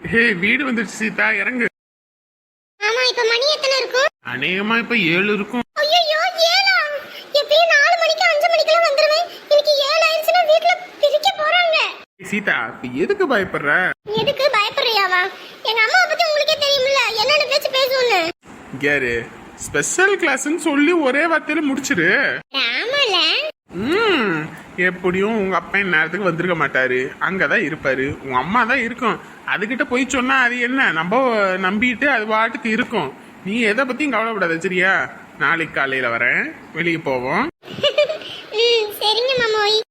ஹே வீடு வந்துருச்சு சீதா இறங்கு. ஆமா இப்ப மணி எத்தனை இருக்கும்? அநேகமா இப்ப ஏழு இருக்கும். ஐயோ ஏழா? எப்பயும் நாலு மணிக்கு அஞ்சு மணிக்கெல்லாம் வந்துருவேன். இன்னைக்கு ஏழு ஆயிடுச்சுன்னா வீட்டுல பிரிக்க போறாங்க. சீதா இப்ப எதுக்கு பயப்படுற? எதுக்கு பயப்படுறியாவா? எங்க அம்மாவை பத்தி உங்களுக்கே தெரியுமில்ல என்னென்ன பேச்சு பேசுவோன்னு? கேரு ஸ்பெஷல் கிளாஸ்ன்னு சொல்லி ஒரே வார்த்தையில முடிச்சிரு. ம் எப்படியும் உங்க அப்பா நேரத்துக்கு வந்திருக்க மாட்டாரு. அங்கதான் இருப்பாரு. உங்க அம்மா தான் இருக்கும். அதுகிட்ட போய் சொன்னா அது என்ன? நம்ம நம்பிட்டு அது பாட்டுக்கு இருக்கும். நீ எதை பத்தியும் கவலைப்படாத சரியா? நாளைக்கு காலையில வரேன். வெளியே போவோம். சரிங்க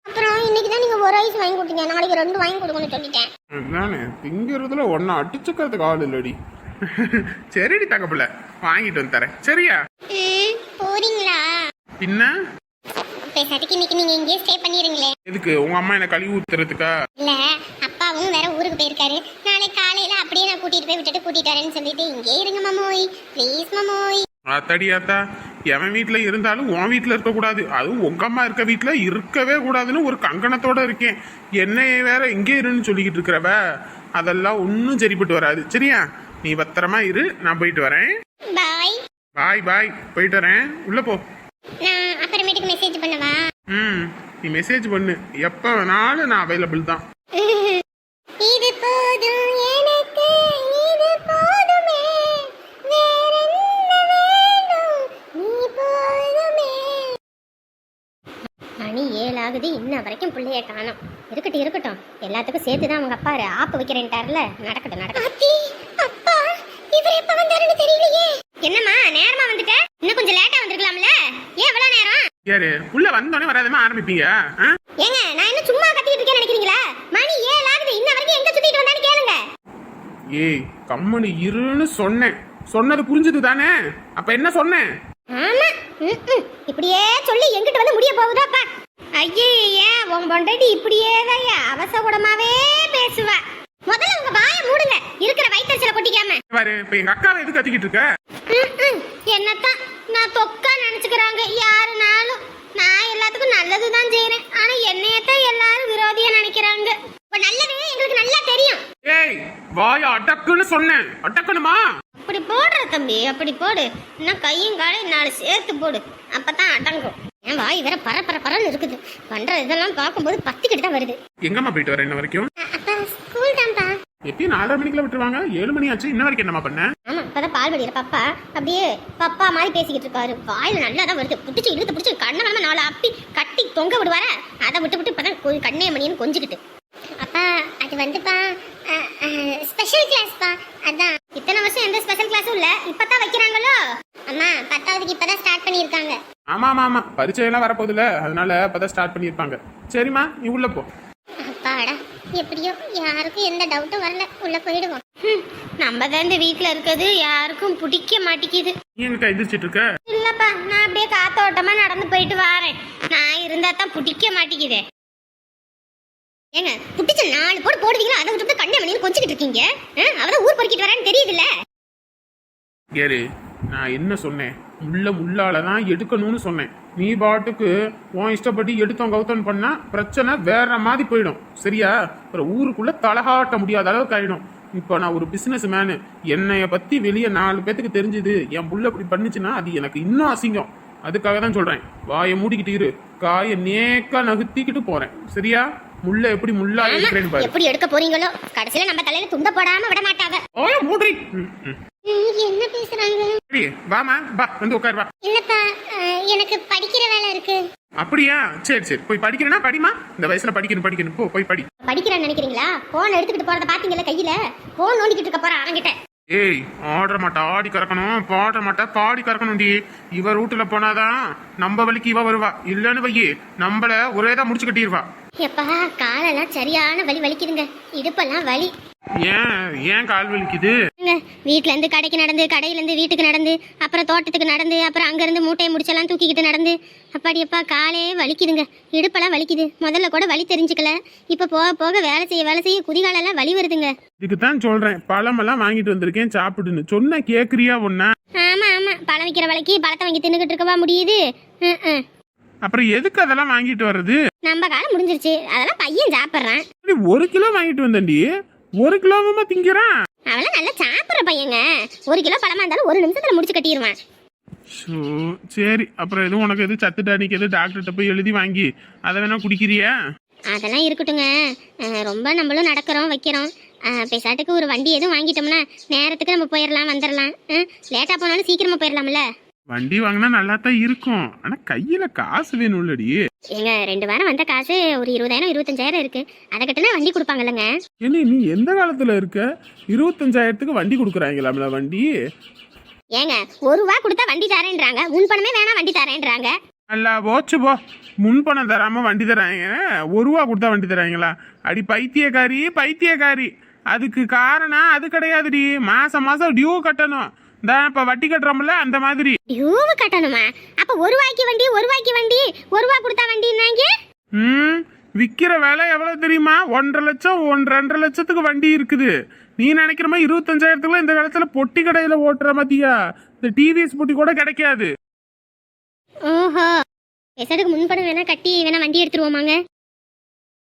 அப்புறம் இன்னைக்கு தான் நீங்க ஒரு ஐஸ் வாங்கி கொடுத்தீங்க. நாளைக்கு ரெண்டு வாங்கி கொடுக்கணும்னு சொல்லிட்டேன். நானே திங்கிறதுல ஒன்னா அடிச்சுக்கிறதுக்கு ஆள் இல்லடி. சரிடி தங்கப்பிள்ள வாங்கிட்டு வந்து தரேன். சரியா? போறீங்களா? பின்ன? பேசாட்டுக்கு இன்னைக்கு நீங்க இங்கேயே ஸ்டே பண்ணிருங்களே எதுக்கு? உங்க அம்மா என்ன கழுவி ஊத்துறதுக்கா? இல்ல அப்பாவும் வேற ஊருக்கு போயிருக்காரு. நாளைக்கு காலையில அப்படியே நான் கூட்டிட்டு போய் விட்டுட்டு கூட்டிட்டு வரேன்னு சொல்லிட்டு இங்கே இருங்க மாமோய் ப்ளீஸ் மாமோய் ஆத்தாடியாத்தா எவன் வீட்ல இருந்தாலும் உன் வீட்ல இருக்க கூடாது. அதுவும் உங்க அம்மா இருக்க வீட்ல இருக்கவே கூடாதுன்னு ஒரு கங்கணத்தோட இருக்கேன். என்னைய வேற இங்கே இருன்னு சொல்லிக்கிட்டு இருக்கிறவ அதெல்லாம் ஒன்றும் சரிப்பட்டு வராது. சரியா? நீ பத்திரமா இரு நான் போயிட்டு வரேன். பாய். பாய் பாய். போயிட்டு வரேன். உள்ள போ. நான் அப்புறமேட்டுக்கு மெசேஜ் பண்ணவா? ம் நீ மெசேஜ் பண்ணு. எப்போ வேணாலும் நான் அவைலபிள் தான். இது போதும் எனக்கு இது போதுமே. வேற என்ன வேணும் நீ போதுமே. மணி ஏழு ஆகுது இன்ன வரைக்கும் பிள்ளைய காணோம். இருக்கட்டும் இருக்கட்டும். எல்லாத்துக்கும் சேர்த்து தான் அவங்க அப்பா ஆப்பு வைக்கிறேன்ட்டார்ல. நடக்கட்டும் நடக்கட்டும். இவர் எப்ப வந்தாருன்னு தெரியலையே. என்னம்மா நேரமா வந்துட்ட? இன்னும் கொஞ்சம் லேட்டா வந்திருக்கலாம்ல? ஏன் இவ்வளவு நேரம்? யாரு உள்ள வந்தோடனே வராதமா ஆரம்பிப்பீங்க? ஏங்க நான் என்ன சும்மா கத்திட்டு இருக்கேன்னு நினைக்கிறீங்களா? மணி ஏழு ஆகுது இன்ன வரைக்கும் எங்க சுத்திட்டு வந்தான்னு கேளுங்க. ஏய் கம்மனு இருன்னு சொன்னேன். சொன்னது புரிஞ்சது தானே? அப்ப என்ன சொன்னேன்? ஆமா. இப்படியே சொல்லி எங்கிட்ட வந்து முடிய போகுதாப்பா. ஐயே உன் பொண்டாட்டி இப்படியே தான் அவசகுடமாவே பேசுவா. முதல்ல உங்க வாயை மூடுங்க. இருக்கிற வயிற்றுச்சல கொட்டிக்காம. பாரு இப்ப எங்க அக்காவை எது கத்திக்கிட்டு இருக்க. என்னத்தான்? நான் தொக்கா நினைச்சுக்கிறாங்க. யாருனாலும் நான் எல்லாத்துக்கும் நல்லதுதான் செய்யறேன் ஆனா என்னையத்தான் எல்லாரும் விரோதியா நினைக்கிறாங்க. இப்ப நல்லது எங்களுக்கு நல்லா தெரியும். ஏய் வாய அடக்குன்னு சொன்னேன். அடக்கணுமா? அப்படி போடுற தம்பி அப்படி போடு. இன்னும் கையும் காலையும் நாலு சேர்த்து போடு. அப்பதான் அடங்கும். என் வாய் வேற பர பர பரன்னு இருக்குது. பண்ற இதெல்லாம் பார்க்கும்போது பத்திக்கிட்டு தான் வருது. எங்கம்மா போயிட்டு வர இன்ன வரைக்கும்? எப்பயும் நாலரை மணிக்குள்ள விட்டுருவாங்க. ஏழு மணி ஆச்சு இன்ன வரைக்கும் என்னம்மா பண்ண? ஆமா இப்பதான் பால் வடிகிற பாப்பா. அப்படியே பப்பா மாதிரி பேசிக்கிட்டு இருக்காரு. வாயில நல்லா தான் வருது. புடிச்சு இழுத்து புடிச்சு கண்ண கிழமை நாலு அப்பி கட்டி தொங்க விடுவார. அதை விட்டு விட்டு இப்பதான் கண்ணே மணின்னு கொஞ்சிக்கிட்டு. அப்பா அது வந்துப்பா. ஸ்பெஷல் கிளாஸ்ப்பா அதான். இத்தனை வருஷம் எந்த ஸ்பெஷல் கிளாஸும் இல்ல. இப்பதான் வைக்கிறாங்களோ? அம்மா பத்தாவதுக்கு இப்பதான் ஸ்டார்ட் பண்ணியிருக்காங்க. ஆமா ஆமா ஆமா. பரீட்சை எல்லாம் வரப்போகுதுல அதனால இப்பதான் ஸ்டார்ட் பண்ணியிருப்பாங்க. சரிம்மா நீ உள்ள போ. எப்படியோ யாருக்கும் எந்த டவுட்டும் வரல. உள்ள போயிடுவோம். நம்ம தான் இந்த வீட்ல இருக்கிறது. யாருக்கும் பிடிக்க மாட்டேங்குது. நீ எங்க எந்திரிச்சிட்டு இருக்க? இல்லப்பா நான் அப்படியே காத்தோட்டமா நடந்து போயிட்டு வரேன். நான் இருந்தா தான் பிடிக்க மாட்டேங்குதே. ஏங்க புட்டிச்ச நாலு போடு போடுவீங்களா? அதை விட்டு கண்ணை மணியில் கொஞ்சிக்கிட்டு இருக்கீங்க? ஆ, அவதான் ஊர் பொறுக்கிட்டு வரேன்னு தெரியுதுல்ல. கேரு நான் என்ன சொன்னேன்? முள்ள முள்ளால தான் எடுக்கணும்னு சொன்னேன். நீ பாட்டுக்கு உன் இஷ்டப்பட்டு எடுத்தோம் கவுத்தம் பண்ணா பிரச்சனை வேற மாதிரி போயிடும். சரியா? அப்புறம் ஊருக்குள்ள தலகாட்ட முடியாத அளவுக்கு ஆயிடும். இப்போ நான் ஒரு பிசினஸ் மேனு என்னைய பத்தி வெளியே நாலு பேத்துக்கு தெரிஞ்சுது. என் புள்ள இப்படி பண்ணுச்சுன்னா அது எனக்கு இன்னும் அசிங்கம். அதுக்காக தான் சொல்றேன். வாயை மூடிக்கிட்டு இரு. காயை நேக்கா நகுத்திக்கிட்டு போறேன். சரியா? முள்ள எப்படி முள்ளா எடுக்கிறேன்னு பாரு. எப்படி எடுக்க போறீங்களோ? கடைசியில நம்ம தலையில துண்ட போடாம விட மாட்டாங்க. மூடி. ம். என்ன பேசுறாங்க? சரி வாமா வா வந்து உட்கார் வா. இல்லப்பா எனக்கு படிக்கிற வேலை இருக்கு. அப்படியா? சரி சரி. போய் படிக்கிறேன்னா படிமா இந்த வயசுல படிக்கணும் படிக்கணும். போ போய் படி. படிக்கிறேன்னு நினைக்கிறீங்களா? போன் எடுத்துக்கிட்டு போறத பாத்தீங்கல்ல கையில? போன் நோண்டிக்கிட்டு இருக்க போறேன் அவங்கிட்ட ஏய் ஆடுற மாட்டா ஆடி கறக்கணும் பாடுற மாட்டா பாடி கறக்கணும் டி இவ ரூட்டுல போனாதான் நம்ம வழிக்கு இவ வருவா. இல்லன்னு வையி நம்மள ஒரே தான் முடிச்சு கட்டிடுவா எப்பா காலெல்லாம் சரியான வலி வலிக்குதுங்க. இடுப்பெல்லாம் வலி. ஏன் ஏன் கால் வலிக்குது? ஏங்க, வீட்ல இருந்து கடைக்கு நடந்து கடையில இருந்து வீட்டுக்கு நடந்து அப்புறம் தோட்டத்துக்கு நடந்து அப்புறம் அங்க இருந்து மூட்டையை முடிச்செல்லாம் தூக்கிக்கிட்டு நடந்து. அப்பாடியப்பா காலே வலிக்குதுங்க. இடுப்பெல்லாம் வலிக்குது. முதல்ல கூட வலி தெரிஞ்சுக்கல. இப்ப போக போக வேலை செய்ய வேலை செய்ய குதிகாலெல்லாம் வலி வருதுங்க. இதுக்கு தான் சொல்றேன். பழமெல்லாம் வாங்கிட்டு வந்திருக்கேன் சாப்பிடுன்னு. சொன்ன கேக்குறியா ஒன்னா ஆமா ஆமா. பழம் விற்கிற விலைக்கு பழத்தை வாங்கி தின்னுக்கிட்டு இருக்கவா முடியுது. அப்புறம் எதுக்கு அதெல்லாம் வாங்கிட்டு வர்றது? நம்ம காலம் முடிஞ்சிருச்சு. அதெல்லாம் பையன் சாப்பிட்றான். ஒரு கிலோ வாங்கிட்டு வந்தேன்டி. ஒரு கிலோவுமா திங்கிறான். அவெல்லாம் நல்லா சாப்பிட்ற பையங்க. ஒரு கிலோ பழமா இருந்தாலும் ஒரு நிமிஷத்துல முடிச்சு கட்டிடுவான் ஸோ சரி அப்புறம் எதுவும் உனக்கு எது சத்து டானிக்கு எது டாக்டர்கிட்ட போய் எழுதி வாங்கி அதை வேணா குடிக்கிறியா? அதெல்லாம் இருக்கட்டுங்க அஹ் ரொம்ப நம்மளும் நடக்கிறோம் வைக்கிறோம். அஹ் பேசாட்டுக்கு ஒரு வண்டி எதுவும் வாங்கிட்டோம்னா நேரத்துக்கு நம்ம போயிடலாம் வந்துடலாம் லேட்டாக போனாலும் சீக்கிரமா போயிடலாம்ல வண்டி வாங்கினா நல்லா தான் இருக்கும். ஆனா கையில காசு வேணும்லடி. ஏங்க ரெண்டு வாரம் வந்த காசு ஒரு இருபதாயிரம் இருபத்தஞ்சாயிரம் இருக்கு. அதை கட்டினா வண்டி கொடுப்பாங்கல்லங்க. ஏன்னா நீ எந்த காலத்துல இருக்க? இருபத்தஞ்சாயிரத்துக்கு வண்டி கொடுக்குறாங்களாம்ல வண்டி? ஏங்க ஒரு ரூபா கொடுத்தா வண்டி தரேன்றாங்க. முன் பணமே வேணாம் வண்டி தரேன்றாங்க. நல்லா போச்சு போ. முன் பணம் தராம வண்டி தராங்க. ஒரு ரூபா கொடுத்தா வண்டி தராங்களா? அடி பைத்தியக்காரி பைத்தியக்காரி. அதுக்கு காரணம் அது கிடையாதுடி. மாசம் மாசம் டியூ கட்டணும். இந்த இப்ப வட்டி கட்டுறோம்ல அந்த மாதிரி. டியூவு கட்டணுமா? அப்ப ஒரு ரூபாய்க்கு வண்டி ஒரு ரூபாய்க்கு வண்டி ஒரு ரூபா கொடுத்தா வண்டின்னாங்க? ம் விற்கிற விலை எவ்வளவு தெரியுமா? ஒன்றரை லட்சம் ஒன்று ரெண்டரை லட்சத்துக்கு வண்டி இருக்குது. நீ நினைக்கிற மாதிரி இருபத்தஞ்சாயிரத்துக்குள்ள இந்த காலத்துல பொட்டி கடையில ஓட்டுற மத்தியா இந்த டிவிஎஸ் பொட்டி கூட கிடைக்காது. ஓஹோ. பேசாட்டுக்கு முன் பணம் வேணா கட்டி வேணா வண்டி எடுத்துருவோமாங்க?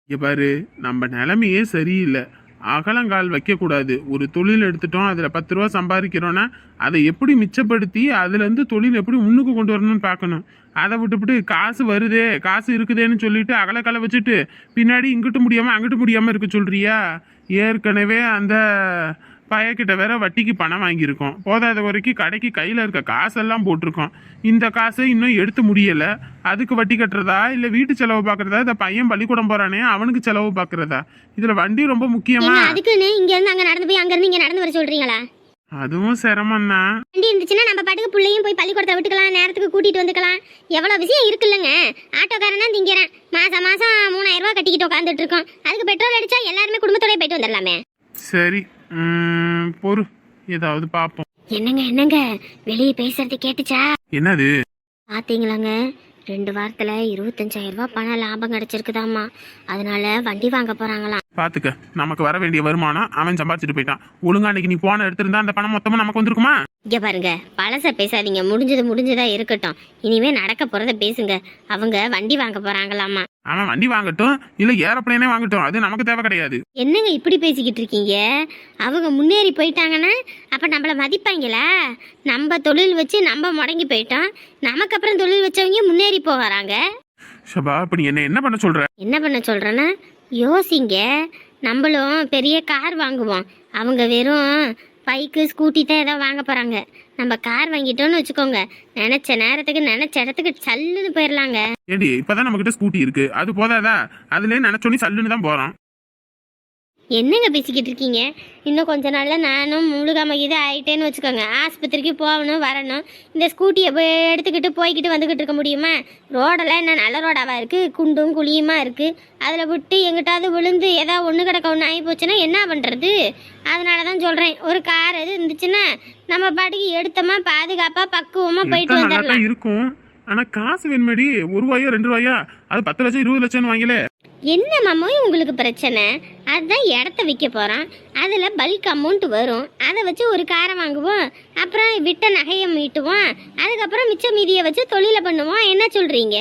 இங்க பாரு நம்ம நிலைமையே சரியில்லை. அகலங்கால் வைக்கக்கூடாது. ஒரு தொழில் எடுத்துட்டோம் அதில் பத்து ரூபா சம்பாதிக்கிறோன்னா அதை எப்படி மிச்சப்படுத்தி அதுலேருந்து தொழில் எப்படி முன்னுக்கு கொண்டு வரணும்னு பார்க்கணும். அதை விட்டுவிட்டு காசு வருதே காசு இருக்குதேன்னு சொல்லிட்டு அகலக்கால வச்சுட்டு பின்னாடி இங்கிட்டு முடியாமல் அங்கிட்டு முடியாமல் இருக்க சொல்கிறியா ஏற்கனவே அந்த பையக்கிட்ட வேற வட்டிக்கு பணம் வாங்கியிருக்கோம். போதாத வரைக்கும் கடைக்கு கையில் இருக்க காசெல்லாம் போட்டிருக்கோம். இந்த காசை இன்னும் எடுத்து முடியலை. அதுக்கு வட்டி கட்டுறதா? இல்லை வீட்டு செலவு பார்க்குறதா இந்த பையன் பள்ளிக்கூடம் போறானே அவனுக்கு செலவு பார்க்குறதா இதில் வண்டி ரொம்ப முக்கியமா? அதுக்குன்னு இங்க இருந்து அங்க நடந்து போய் அங்க இருந்து இங்க நடந்து வர சொல்றீங்களா? அதுவும் சிரமம் தான். வண்டி இருந்துச்சுன்னா நம்ம பாட்டுக்கு பிள்ளையும் போய் பள்ளிக்கூடத்தை விட்டுக்கலாம் நேரத்துக்கு கூட்டிட்டு வந்துக்கலாம். எவ்வளவு விஷயம் இருக்குல்லங்க. ஆட்டோக்காரன் தான் திங்கிறேன். மாசம் மாசம் மூணாயிரம் ரூபாய் கட்டிக்கிட்டு உட்காந்துட்டு இருக்கோம். அதுக்கு பெட்ரோல் அடிச்சா எல்லாருமே குடும்பத்தோட போயிட்டு வந்துடலாமே சரி பொறு. ஏதாவது பார்ப்போம் என்னங்க என்னங்க? வெளியே பேசுறது கேட்டுச்சா? என்னது? பாத்தீங்களாங்க? ரெண்டு வாரத்துல இருபத்தஞ்சாயிரம் ரூபாய் பணம் லாபம் கிடைச்சிருக்குதாம்மா. அதனால வண்டி வாங்க போறாங்களாம். பார்த்துக்க நமக்கு வர வேண்டிய வருமானம் அவன் சம்பாதிச்சுட்டு போயிட்டான். ஒழுங்கா அன்னைக்கு நீ போன எடுத்திருந்தா அந்த பணம் மொத்தமா நமக்கு வந்திருக்குமா? இங்க பாருங்க. பழச பேசாதீங்க. முடிஞ்சது முடிஞ்சதா இருக்கட்டும். இனிமே நடக்க போறத பேசுங்க. அவங்க வண்டி வாங்க போறாங்களாமா அவன் வண்டி வாங்கட்டும் இல்ல ஏரோப்ளேனே வாங்கட்டும் அது நமக்கு தேவை கிடையாது. என்னங்க இப்படி பேசிக்கிட்டு இருக்கீங்க? அவங்க முன்னேறி போயிட்டாங்கன்னா அப்ப நம்மள மதிப்பாங்களா? நம்ம தொழில் வச்சு நம்ம முடங்கி போயிட்டோம். நமக்கு அப்புறம் தொழில் வச்சவங்க முன்னேறி போகிறாங்க ஷபா இப்ப நீ என்ன என்ன பண்ண சொல்ற? என்ன பண்ண சொல்றேன்னா யோசிங்க. நம்மளும் பெரிய கார் வாங்குவோம். அவங்க வெறும் பைக்கு ஸ்கூட்டி தான் ஏதோ வாங்க போறாங்க. நம்ம கார் வாங்கிட்டோம்னு வச்சுக்கோங்க. நினைச்ச நேரத்துக்கு நினைச்ச இடத்துக்கு சல்லுன்னு போயிடலாங்க ஏடி இப்பதான் நம்ம கிட்ட ஸ்கூட்டி இருக்கு. அது போதாதா? அதுலயே நினைச்சோன்னே சல்லுன்னு தான் போறோம். என்னங்க பேசிக்கிட்டு இருக்கீங்க? இன்னும் கொஞ்ச நாள்ல நானும் முழுகாம இது ஆயிட்டேன்னு வச்சுக்கோங்க. ஆஸ்பத்திரிக்கு போகணும் வரணும். இந்த ஸ்கூட்டியை போய் எடுத்துக்கிட்டு போய்கிட்டு வந்துக்கிட்டு இருக்க முடியுமா? ரோடெல்லாம் என்ன நல்ல ரோடாவா இருக்கு? குண்டும் குழியுமா இருக்கு? அதில் விட்டு எங்கிட்டாவது விழுந்து ஏதாவது ஒன்று கிடக்க ஒன்று ஆகி போச்சுன்னா என்ன பண்ணுறது அதனால தான் சொல்கிறேன் ஒரு கார் எது இருந்துச்சுன்னா நம்ம பாட்டுக்கு எடுத்தோமா பாதுகாப்பாக பக்குவமாக போயிட்டு வந்துடலாம் இருக்கும். ஆனா காசு வேணுமேடி? ஒரு ரூபாயோ ரெண்டு ரூபாயா? அது பத்து லட்சம் இருபது லட்சம்னு வாங்கல. என்ன மாமோ உங்களுக்கு பிரச்சனை? அதுதான் இடத்த விற்க போகிறோம் அதில் பல்க் அமௌண்ட் வரும். அதை வச்சு ஒரு காரை வாங்குவோம். அப்புறம் விட்ட நகையை மீட்டுவோம். அதுக்கப்புறம் மிச்ச மீதியை வச்சு தொழிலை பண்ணுவோம். என்ன சொல்கிறீங்க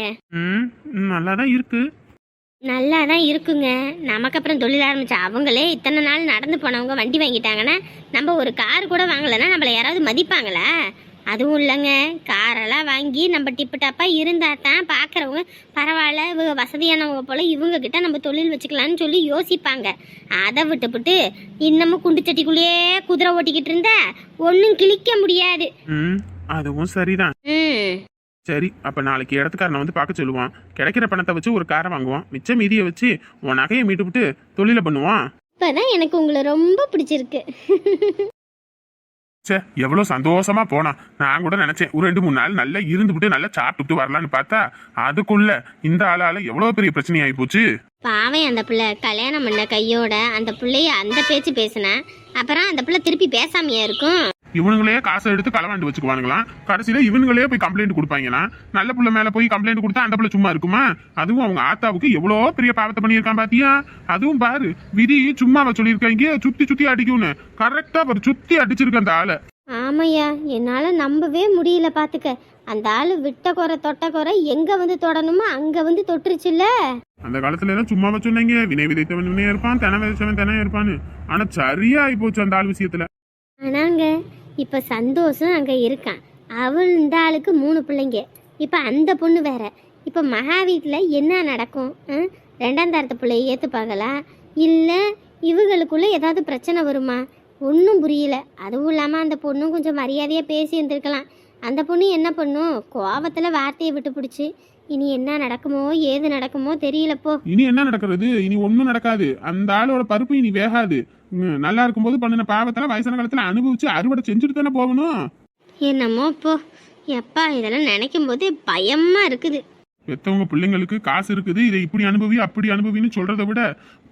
நல்லா தான் இருக்கு. நல்லா தான் இருக்குங்க. நமக்கு அப்புறம் தொழில் ஆரம்பிச்சா அவங்களே இத்தனை நாள் நடந்து போனவங்க வண்டி வாங்கிட்டாங்கன்னா நம்ம ஒரு கார் கூட வாங்கலைன்னா நம்மளை யாராவது மதிப்பாங்களா? அதுவும் இல்லைங்க. காரெல்லாம் வாங்கி நம்ம டிப்பு டாப்பாக இருந்தால் தான் பார்க்குறவங்க பரவாயில்ல இவங்க வசதியானவங்க போல் இவங்க கிட்ட நம்ம தொழில் வச்சுக்கலாம்னு சொல்லி யோசிப்பாங்க. அதை விட்டுப்புட்டு இன்னமும் குண்டு சட்டிக்குள்ளேயே குதிரை ஓட்டிக்கிட்டு இருந்தா ஒன்றும் கிழிக்க முடியாது. ம் அதுவும் சரிதான். ம். சரி அப்ப நாளைக்கு இடத்துக்காரனை வந்து பார்க்க சொல்லுவான். கிடைக்கிற பணத்தை வச்சு ஒரு காரை வாங்குவான். மிச்ச மீதியை வச்சு உன் நகையை மீட்டுவிட்டு தொழிலை பண்ணுவான். இப்போதான் எனக்கு உங்களை ரொம்ப பிடிச்சிருக்கு. சே எவ்வளோ சந்தோஷமா போனான் நான் கூட நினைச்சேன் ஒரு ரெண்டு மூணு நாள் நல்லா இருந்துவிட்டு நல்லா சாப்பிட்டுட்டு வரலான்னு பார்த்தா அதுக்குள்ள இந்த ஆளால எவ்வளோ பெரிய பிரச்சனை ஆகி போச்சு? பாவம் அந்த பிள்ளை. கல்யாணம் பண்ண கையோட அந்த பிள்ளைய அந்த பேச்சு பேசினேன் அப்புறம் அந்த பிள்ளை திருப்பி பேசாமையா இருக்கும்? இவனுங்களே காசை எடுத்து களவாண்டு வச்சுக்குவானுங்களாம் கடைசியில இவனுங்களே போய் கம்ப்ளைண்ட் கொடுப்பாங்களாம் நல்ல புள்ள மேல போய் கம்ப்ளைண்ட் கொடுத்தா அந்த புள்ள சும்மா இருக்குமா? அதுவும் அவங்க ஆத்தாவுக்கு எவ்வளோ பெரிய பாவத்தை பண்ணியிருக்கான் பாத்தியா? அதுவும் பாரு விதி சும்மாவை சொல்லியிருக்காங்க சுத்தி சுத்தி அடிக்கும்னு. கரெக்டா பாரு சுத்தி அடிச்சிருக்க அந்த ஆளை. ஆமையா என்னால் நம்பவே முடியல பார்த்துக்க அந்த ஆள் விட்ட குறை தொட்ட குறை எங்கே வந்து தொடணுமோ அங்கே வந்து தொட்டுருச்சுல்ல? அந்த காலத்துல எல்லாம் சும்மாவா சொன்னீங்க வினை விதைத்தவன் வினையா இருப்பான் தென விதைச்சவன் தென இருப்பான்னு. ஆனா சரியா ஆகி போச்சு அந்த ஆள் விஷயத்துல. ஆனாங்க இப்போ சந்தோஷம் அங்கே இருக்கான். அவள் இந்த ஆளுக்கு மூணு பிள்ளைங்க. இப்போ அந்த பொண்ணு வேற. இப்போ மகா வீட்டில் என்ன நடக்கும்? ரெண்டாம் தரத்து பிள்ளைய ஏற்றுப்பாங்களா இல்லை இவங்களுக்குள்ளே ஏதாவது பிரச்சனை வருமா? ஒன்றும் புரியல. அதுவும் இல்லாமல் அந்த பொண்ணும் கொஞ்சம் மரியாதையாக பேசி இருந்திருக்கலாம். அந்த பொண்ணு என்ன பண்ணும்? கோபத்தில் வார்த்தையை விட்டு பிடிச்சி இனி என்ன நடக்குமோ ஏது நடக்குமோ தெரியலப்போ. இனி என்ன நடக்கிறது? இனி ஒண்ணும் நடக்காது. அந்த ஆளோட பருப்பு இனி வேகாது. ம், நல்லா இருக்கும்போது பண்ணின பாவத்துல வயசான காலத்துல அனுபவிச்சு அறுவடை செஞ்சுட்டு தானே போகணும். என்னமோ இப்போ எப்பா இதெல்லாம் நினைக்கும் போது பயமாக இருக்குது. பெத்தவங்க பிள்ளைங்களுக்கு காசு இருக்குது. இதை இப்படி அனுபவி அப்படி அனுபவின்னு சொல்றதை விட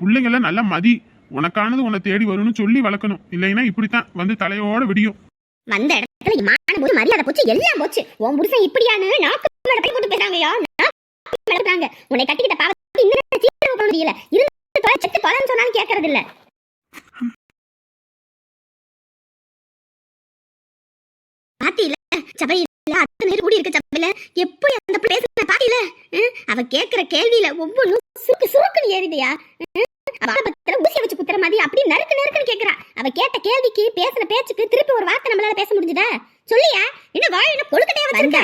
பிள்ளைங்கள நல்லா மதி. உனக்கானது உன்னை தேடி வரும்னு சொல்லி வளர்க்கணும். இல்லைன்னா இப்படித்தான் வந்து தலையோட விடியும். வந்த இடத்துல மான போது மரியாதை போச்சு எல்லாம் போச்சு. உன் புருஷன் இப்படியான்னு நாக்கு மேல கை போட்டு பேசுறாங்கயா நடக்காங்க உன்னை கட்டிக்கிட்ட பாவத்துக்கு இன்னும் சீக்கிரம் போக முடியல. இருந்து தொலை செத்து தொலைன்னு சொன்னாலும் கேட்கறது இல்ல. பாத்தியில சபையில அத்தனை பேர் கூடி இருக்க சபையில. எப்படி அந்த பேசுற பாத்தியில அவ கேக்குற கேள்வியில ஒவ்வொன்றும் சுருக்கு சுருக்குன்னு ஏறிதையா அவ ஆரம்பத்துல ஊசிய வச்சு குத்துற மாதிரி அப்படி நறுக்கு நறுக்குன்னு கேக்குறா. அவ கேட்ட கேள்விக்கு பேசின பேச்சுக்கு திருப்பி ஒரு வார்த்தை நம்மளால பேச முடிஞ்சுதா? சொல்லியா? என்ன வாய் என்ன கொழுக்கட்டையா வச்சிருக்க?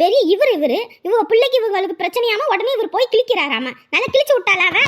பெரிய இவரு இவரு இவங்க பிள்ளைக்கு இவங்களுக்கு பிரச்சனையாம உடனே இவர் போய் கிழிக்கிறாராமா? நல்லா கிழிச்சு விட்டாளா அவ?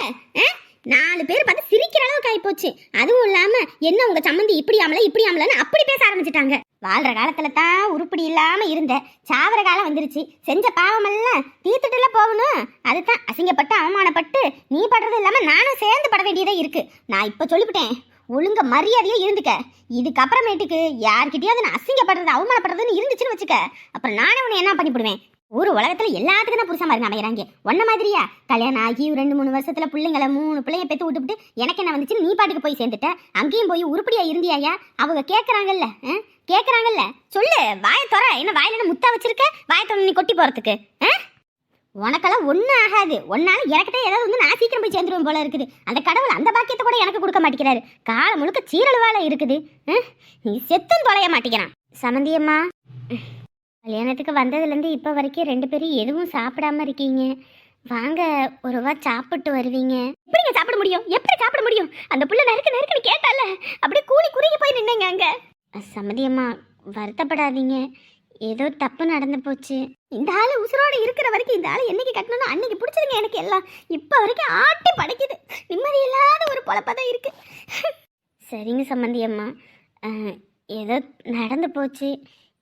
நாலு பேர் பார்த்து சிரிக்கிற அளவுக்கு ஆகி போச்சு அதுவும் இல்லாம என்ன உங்க சம்மந்தி இப்படி ஆமல இப்படி ஆமலன்னு அப்படி பேச ஆரம்பிச்சிட்டாங்க. வாழ்ற காலத்துல தான் உருப்படி இல்லாம இருந்த. சாவர காலம் வந்துருச்சு. செஞ்ச பாவமெல்லாம் தீர்த்துட்டுல போகணும். அதுதான் அசிங்கப்பட்டு அவமானப்பட்டு நீ படுறது இல்லாம நானும் சேர்ந்து பட வேண்டியதே இருக்கு. நான் இப்ப சொல்லிவிட்டேன். ஒழுங்க மரியாதையா இருந்துக்க. இதுக்கப்புறமேட்டுக்கு யார்கிட்டயாவது நான் அசிங்கப்படுறது அவமானப்படுறதுன்னு இருந்துச்சுன்னு வச்சுக்க. அப்புறம் நானே உன்னை என்ன பண்ணிவிடுவேன் ஒரு உலகத்துல எல்லாத்துக்கும் தான் புருஷன் பாருங்க அமையறாங்க. ஒன்ன மாதிரியா? கல்யாணம் ஆகி ரெண்டு மூணு வருஷத்துல பிள்ளைங்களை மூணு பிள்ளைய பெத்து விட்டுவிட்டு எனக்கு என்ன வந்துச்சு? நீ பாட்டுக்கு போய் சேர்ந்துட்ட? அங்கேயும் போய் உருப்படியா இருந்தியாயா? அவங்க கேக்குறாங்கல்ல ஆ? கேக்குறாங்கல்ல. சொல்லு வாய தொற. என்ன வாயில முத்தா வச்சிருக்க? வாய நீ கொட்டி போறதுக்கு உனக்கெல்லாம் ஒன்றும் ஆகாது. ஒன்னால எனக்கிட்ட ஏதாவது வந்து நான் சீக்கிரம் போய் சேர்ந்துருவேன் போல இருக்குது. அந்த கடவுள் அந்த பாக்கியத்தை கூட எனக்கு கொடுக்க மாட்டேங்கிறாரு. காலம் முழுக்க சீரழுவால இருக்குது நீ செத்தும் தொலைய மாட்டேங்கிறான். சமந்தியம்மா. கல்யாணத்துக்கு வந்ததுலேருந்து இப்போ வரைக்கும் ரெண்டு பேரும் எதுவும் சாப்பிடாம இருக்கீங்க. வாங்க ஒரு வா சாப்பிட்டு வருவீங்க. எப்படிங்க சாப்பிட முடியும்? எப்படி சாப்பிட முடியும்? அந்த புள்ள நறுக்கு நறுக்குன்னு கேட்டால அப்படியே கூலி குறுகி போய் நின்னங்க அங்க. சம்மதியம்மா வருத்தப்படாதீங்க. ஏதோ தப்பு நடந்து போச்சு. இந்த ஆள் உசுரோடு இருக்கிற வரைக்கும் இந்த ஆள் என்னைக்கு கட்டணும் அன்னைக்கு பிடிச்சிருங்க எனக்கு எல்லாம். இப்போ வரைக்கும் ஆட்டி படைக்குது. நிம்மதி இல்லாத ஒரு பொழப்பதான் இருக்கு. சரிங்க சம்மந்தியம்மா ஏதோ நடந்து போச்சு.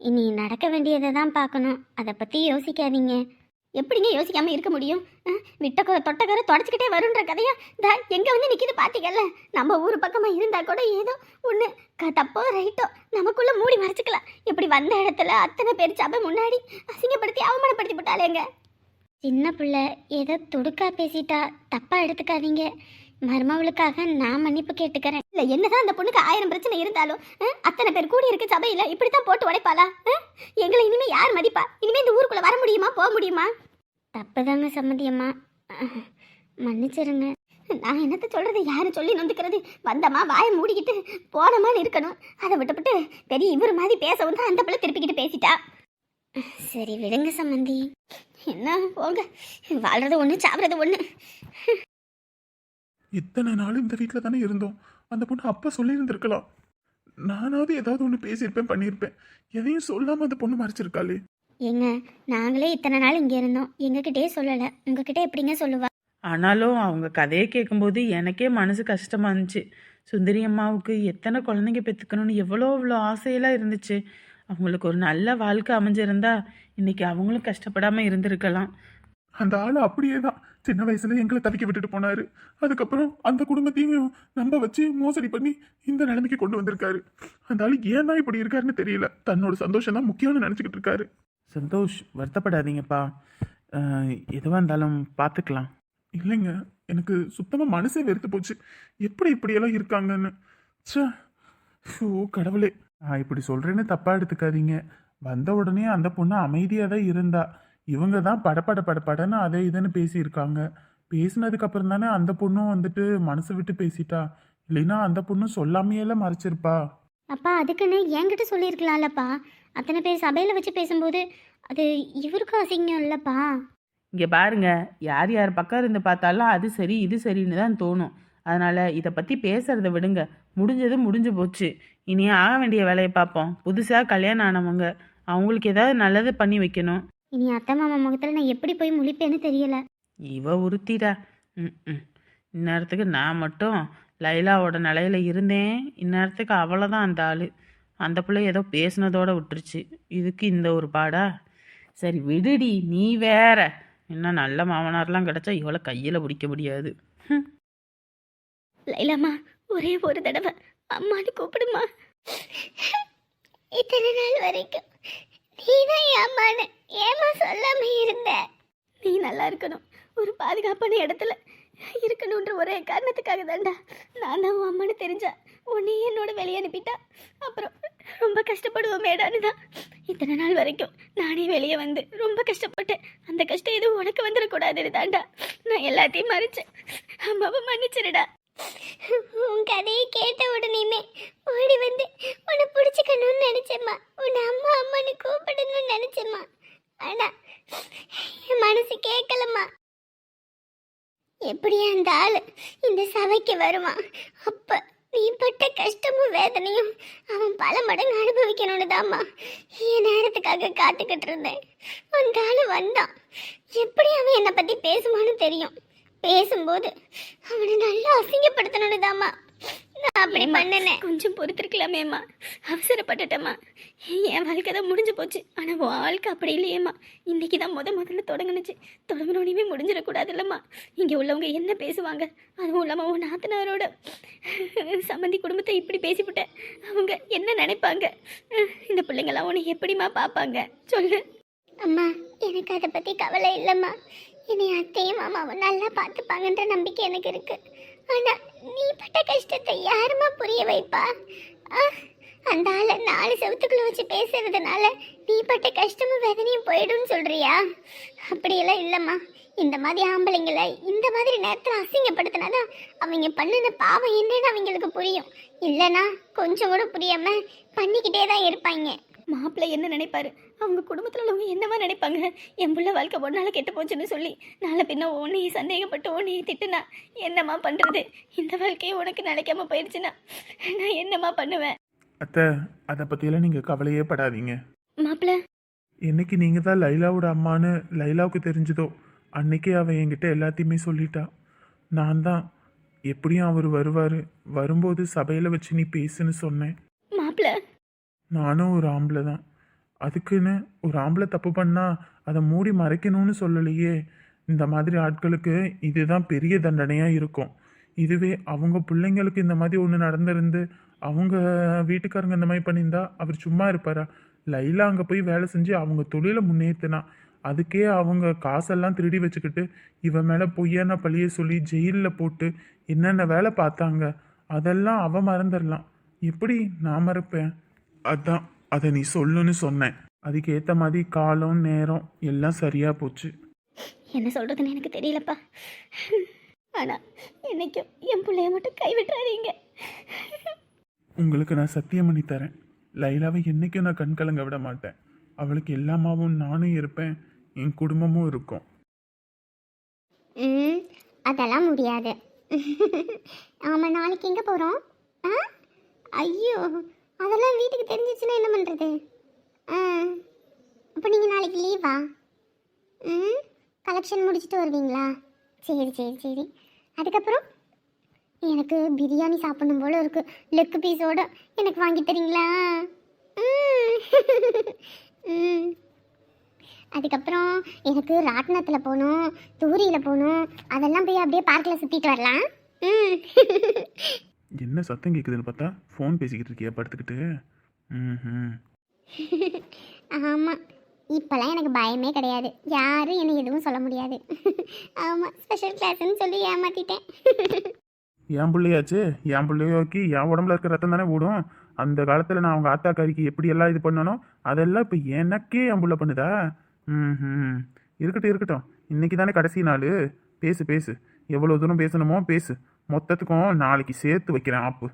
இனி நடக்க வேண்டியதை தான் பார்க்கணும். அதை பற்றி யோசிக்காதீங்க. எப்படிங்க யோசிக்காம இருக்க முடியும்? அஹ், விட்ட குறை தொட்ட குறை தொடச்சிக்கிட்டே வருன்ற கதையா? தா எங்க வந்து நிக்குது பாத்தீங்கல்ல நம்ம ஊர் பக்கமா இருந்தா கூட ஏதோ ஒண்ணு க தப்போ ரைட்டோ நமக்குள்ள மூடி மறைச்சுக்கலாம். இப்படி வந்த இடத்துல அத்தனை பேர் சபை முன்னாடி அசிங்கப்படுத்தி அவமானப்படுத்தி போட்டாலேங்க சின்ன பிள்ளை ஏதோ துடுக்கா பேசிட்டா தப்பா எடுத்துக்காதீங்க. மருமவளுக்காக நான் மன்னிப்பு கேட்டுக்கிறேன். இல்லை என்னதான் அந்த பொண்ணுக்கு ஆயிரம் பிரச்சனை இருந்தாலும் அத்தனை பேர் கூடி இருக்க சபையில இப்படித்தான் போட்டு உடைப்பாளா? எங்களை இனிமேல் யார் மதிப்பா? இனிமேல் இந்த ஊருக்குள்ளே வர முடியுமா? போக முடியுமா? தப்புதாங்க சம்மதியம்மா மன்னிச்சிருங்க. நான் என்னத்த சொல்கிறது யாரும் சொல்லி நொந்துக்கிறது? வந்தம்மா வாயை மூடிக்கிட்டு போனமான்னு இருக்கணும். அதை விட்டுவிட்டு பெரிய இவர் மாதிரி பேசவும் தான் அந்த பிள்ளை திருப்பிக்கிட்டு பேசிட்டா. சரி விடுங்க சம்மந்தி. என்ன? போங்க. வாழ்கிறது ஒன்று சாப்பிட்றது ஒன்று இத்தனை நாள் இந்த வீட்டில் தானே இருந்தோம். அந்த பொண்ணு அப்போ சொல்லியிருந்திருக்கலாம். நானாவது ஏதாவது ஒன்று பேசியிருப்பேன் பண்ணியிருப்பேன். எதையும் சொல்லாமல் அந்த பொண்ணு மறைச்சிருக்காளே. ஏங்க நாங்களே இத்தனை நாள் இங்கே இருந்தோம். எங்ககிட்டயே சொல்லலை. உங்ககிட்ட எப்படிங்க சொல்லுவா? ஆனாலும் அவங்க கதையை கேட்கும்போது எனக்கே மனசு கஷ்டமா இருந்துச்சு. சுந்தரி அம்மாவுக்கு எத்தனை குழந்தைங்க பெற்றுக்கணும்னு எவ்வளோ அவ்வளோ ஆசையெல்லாம் இருந்துச்சு. அவங்களுக்கு ஒரு நல்ல வாழ்க்கை அமைஞ்சிருந்தா இன்னைக்கு அவங்களும் கஷ்டப்படாமல் இருந்திருக்கலாம். அந்த ஆள் அப்படியே தான் சின்ன வயசுல எங்களை தவிக்க விட்டுட்டு போனாரு. அதுக்கப்புறம் அந்த குடும்பத்தையும் நம்ப வச்சு மோசடி பண்ணி இந்த நிலைமைக்கு கொண்டு வந்திருக்காரு. அந்த ஆள் ஏன் தான் இப்படி இருக்காருன்னு தெரியல. தன்னோட சந்தோஷம் தான் முக்கியம்னு நினச்சிக்கிட்டு இருக்காரு. சந்தோஷ் வருத்தப்படாதீங்கப்பா. எதுவாக இருந்தாலும் பார்த்துக்கலாம் இல்லைங்க எனக்கு சுத்தமாக மனசே வெறுத்து போச்சு. எப்படி இப்படியெல்லாம் இருக்காங்கன்னு. ச்சே ஓ கடவுளே. நான் இப்படி சொல்கிறேன்னு தப்பாக எடுத்துக்காதீங்க. வந்த உடனே அந்த பொண்ணு அமைதியாக தான் இருந்தா. இவங்க தான் படபட படபடன்னு அதை இதுன்னு பேசியிருக்காங்க. பேசினதுக்கு அப்புறம் தானே அந்த பொண்ணும் வந்துட்டு மனசை விட்டு பேசிட்டா? இல்லைன்னா அந்த பொண்ணு சொல்லாமையெல்லாம் மறைச்சிருப்பா? அப்பா அதுக்குன்னு என்கிட்ட சொல்லியிருக்கலாம்லப்பா. அத்தனை பேர் சபையில் வச்சு பேசும்போது அது இவருக்கும் அசிங்கம் இல்லைப்பா. இங்கே பாருங்க யார் யார் பக்கம் இருந்து பார்த்தாலும் அது சரி இது சரின்னு தான் தோணும். அதனால் இதை பற்றி பேசுகிறத விடுங்க. முடிஞ்சது முடிஞ்சு போச்சு. இனி ஆக வேண்டிய வேலையை பார்ப்போம். புதுசாக கல்யாணம் ஆனவங்க அவங்களுக்கு ஏதாவது நல்லது பண்ணி வைக்கணும். இனி அத்தை மாமா முகத்தில் நான் எப்படி போய் முழிப்பேன்னு தெரியல. இவ உறுத்திடா. ம் ம். இந்நேரத்துக்கு நான் மட்டும் லைலாவோட நிலையில இருந்தேன். இந்நேரத்துக்கு அவளை தான் அந்த ஆள். அந்த பிள்ளை ஏதோ பேசுனதோட விட்டுருச்சு. இதுக்கு இந்த ஒரு பாடா? சரி விடுடி. நீ வேற. இன்னும் நல்ல மாமனார்லாம் கிடச்சா இவளை கையில் பிடிக்க முடியாது. லைலாமா ஒரே ஒரு தடவை அம்மான்னு கூப்பிடுமா. இத்தனை நாள் வரைக்கும் நீதான் அம்மான்னு ஏமா சொல்லாம இருந்த? நீ நல்லா இருக்கணும். ஒரு பாதுகாப்பான இடத்துல இருக்கணுன்ற ஒரே காரணத்துக்காக தான்டா நான் தான் உன் அம்மான்னு தெரிஞ்சா உன்னை என்னோட வெளியே அனுப்பிட்டா. அப்புறம் ரொம்ப கஷ்டப்படுவோம் மேடான்னு தான். இத்தனை நாள் வரைக்கும் நானே வெளியே வந்து ரொம்ப கஷ்டப்பட்டேன். அந்த கஷ்டம் எதுவும் உனக்கு வந்துடக்கூடாதுன்னு தான்டா. நான் எல்லாத்தையும் மறைச்சேன் அம்மாவை மன்னிச்சிருடா. உன் கதையை கேட்ட உடனேமே ஓடி வந்து உன்னை பிடிச்சிக்கணும்னு நினைச்சேம்மா. உன்னை அம்மா அம்மான்னு கூப்பிடணும்னு நினச்சேம்மா. ஆனா என் மனசு கேட்கலம்மா. எப்படியா அந்த ஆள் இந்த சபைக்கு வருவான் அப்ப நீ பட்ட கஷ்டமும் வேதனையும் அவன் பல மடங்கு அனுபவிக்கணும்னு தாம்மா என் நேரத்துக்காக காத்துக்கிட்டு இருந்தேன். அந்த ஆள் வந்தான். எப்படி அவன் என்னை பத்தி பேசுமான்னு தெரியும். பேசும்போது அவனை நல்லா அசிங்கப்படுத்தணும்னு தாம்மா நான் அப்படி பண்ணினேன். கொஞ்சம் பொறுத்திருக்கலாமேம்மா. அவசரப்பட்டுட்டேம்மா. என் வாழ்க்கை தான் முடிஞ்சு போச்சு. ஆனால் உன் வாழ்க்கை அப்படி இல்லையேம்மா. இன்னைக்கு தான் முத முதல்ல தொடங்குனுச்சு. தொடங்கினோடையுமே முடிஞ்சிடக்கூடாதுல்லம்மா. இங்கே உள்ளவங்க என்ன பேசுவாங்க? அதுவும் இல்லாமல் உன் நாத்தனாரோட சம்மந்தி குடும்பத்தை இப்படி பேசிவிட்டேன். அவங்க என்ன நினைப்பாங்க? இந்த பிள்ளைங்களாம் உன்னை எப்படிம்மா பார்ப்பாங்க? சொல்லு. அம்மா எனக்கு அதை பற்றி கவலை இல்லைம்மா. என்னை அத்தையும் மாமாவும் நல்லா பார்த்துப்பாங்கன்ற நம்பிக்கை எனக்கு இருக்கு. ஆனால் நீ பட்ட கஷ்டத்தை யாருமா புரிய வைப்பா? ஆ, அந்த ஆளை நாலு செவத்துக்குள்ள வச்சு பேசுறதுனால நீ பட்ட கஷ்டமும் வேதனையும் போயிடும்னு சொல்றியா? அப்படியெல்லாம் இல்லைம்மா. இந்த மாதிரி ஆம்பளைங்களை இந்த மாதிரி நேரத்தில் அசிங்கப்படுத்தினாதான் அவங்க பண்ணின பாவம் என்னன்னு அவங்களுக்கு புரியும். இல்லைனா கொஞ்சம் கூட புரியாம பண்ணிக்கிட்டே தான் இருப்பாங்க. மாப்பிள்ளை என்ன நினைப்பாரு? அவங்க குடும்பத்தில் உள்ளவங்க என்னவா நினைப்பாங்க? என் புள்ள வாழ்க்கை ஒரு நாள் கெட்டு போச்சுன்னு சொல்லி நாளை பின்ன உன்னையே சந்தேகப்பட்டு உன்னையே திட்டுனா என்னம்மா பண்ணுறது இந்த வாழ்க்கையே உனக்கு நினைக்காம போயிடுச்சுன்னா நான் என்னம்மா பண்ணுவேன்? அத்தை அதை பற்றியெல்லாம் நீங்கள் கவலையே படாதீங்க. மாப்பிள்ளை என்னைக்கு நீங்கள் தான் லைலாவோட அம்மான்னு லைலாவுக்கு தெரிஞ்சதோ அன்னைக்கே அவன் என்கிட்ட எல்லாத்தையுமே சொல்லிட்டா. நான் தான் எப்படியும் அவர் வருவார் வரும்போது சபையில் வச்சு நீ பேசுன்னு சொன்னேன். மாப்பிள்ளை நானும் ஒரு ஆம்பளை தான். அதுக்குன்னு ஒரு ஆம்பளை தப்பு பண்ணால் அதை மூடி மறைக்கணும்னு சொல்லலையே. இந்த மாதிரி ஆட்களுக்கு இதுதான் பெரிய தண்டனையாக இருக்கும். இதுவே அவங்க பிள்ளைங்களுக்கு இந்த மாதிரி ஒன்று நடந்திருந்து அவங்க வீட்டுக்காரங்க இந்த மாதிரி பண்ணியிருந்தா அவர் சும்மா இருப்பாரா? லைலா அங்கே போய் வேலை செஞ்சு அவங்க தொழிலை முன்னேற்றினா அதுக்கே அவங்க காசெல்லாம் திருடி வச்சுக்கிட்டு இவன் மேலே பொய்யான பழிய சொல்லி ஜெயிலில் போட்டு என்னென்ன வேலை பார்த்தாங்க? அதெல்லாம் அவன் மறந்துடலாம். எப்படி நான் மறப்பேன்? அதான். அதை நீ சொல்லுன்னு சொன்னேன். அதுக்கு ஏற்ற மாதிரி காலம் நேரம் எல்லாம் சரியாக போச்சு. என்ன சொல்கிறதுன்னு எனக்கு தெரியலப்பா. ஆனால் என்னைக்கும் என் பிள்ளைய மட்டும் கைவிட்டுறாதீங்க. உங்களுக்கு நான் சத்தியம் பண்ணி தரேன். லைலாவை என்னைக்கும் நான் கண் கலங்க விட மாட்டேன். அவளுக்கு எல்லாமாவும் நானும் இருப்பேன். என் குடும்பமும் இருக்கும். ம் அதெல்லாம் முடியாது. ஆமாம் நாளைக்கு எங்கே போகிறோம் ஆ? ஐயோ. அதெல்லாம் வீட்டுக்கு தெரிஞ்சிச்சுன்னா என்ன பண்ணுறது ஆ. அப்போ நீங்கள் நாளைக்கு லீவா ம். கலெக்ஷன் முடிச்சுட்டு வருவீங்களா? சரி சரி சரி. அதுக்கப்புறம்? எனக்கு பிரியாணி சாப்பிடணும் போல இருக்குது லெக் பீஸோட எனக்கு வாங்கி தரீங்களா? ம். ம். அதுக்கப்புறம் எனக்கு ராட்டினத்தில் போகணும் தூரியில் போகணும். அதெல்லாம் போய் அப்படியே பார்க்கில் சுற்றிட்டு வரலாம். ம். என்ன சத்தம் கேட்குதுன்னு பார்த்தா ஃபோன் பேசிக்கிட்டு இருக்கியா? படுத்துக்கிட்டு. ம் ஆமாம் இப்போல்லாம் எனக்கு பயமே கிடையாது. யாரும் என்னை எதுவும் சொல்ல முடியாது. ஆமாம் ஸ்பெஷல் கிளாஸ்ன்னு சொல்லி ஏமாற்றிட்டேன் என் பிள்ளையாச்சு. என் பிள்ளையோக்கி என் உடம்புல இருக்க ரத்தம் தானே ஓடும்? அந்த காலத்தில் நான் அவங்க ஆத்தாக்காரிக்கு எப்படி எல்லாம் இது பண்ணனோ அதெல்லாம் இப்போ எனக்கே என் புள்ள பண்ணுதா? ம் ம் இருக்கட்டும் இருக்கட்டும். இன்னைக்கு தானே கடைசி நாள். பேசு பேசு. எவ்வளோ தூரம் பேசணுமோ பேசு. மொத்தத்துக்கும் நாளைக்கு சேர்த்து வைக்கிறேன் ஆப்பு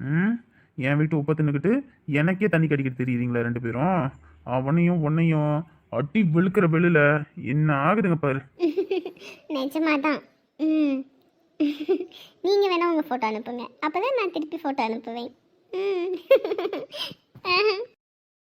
ம்? என் வீட்டு உப்பை தின்னுக்கிட்டு எனக்கே தண்ணி கடிக்கிட்டு தெரியுதுங்களா ரெண்டு பேரும். அவனையும் உன்னையும் அட்டி வெளுக்கிற வெளியில என்ன ஆகுதுங்க பாரு. நிஜமாதான். ம். நீங்கள் வேணால் உங்கள் ஃபோட்டோ அனுப்புங்க. அப்போ தான் நான் திருப்பி ஃபோட்டோ அனுப்புவேன். ம்.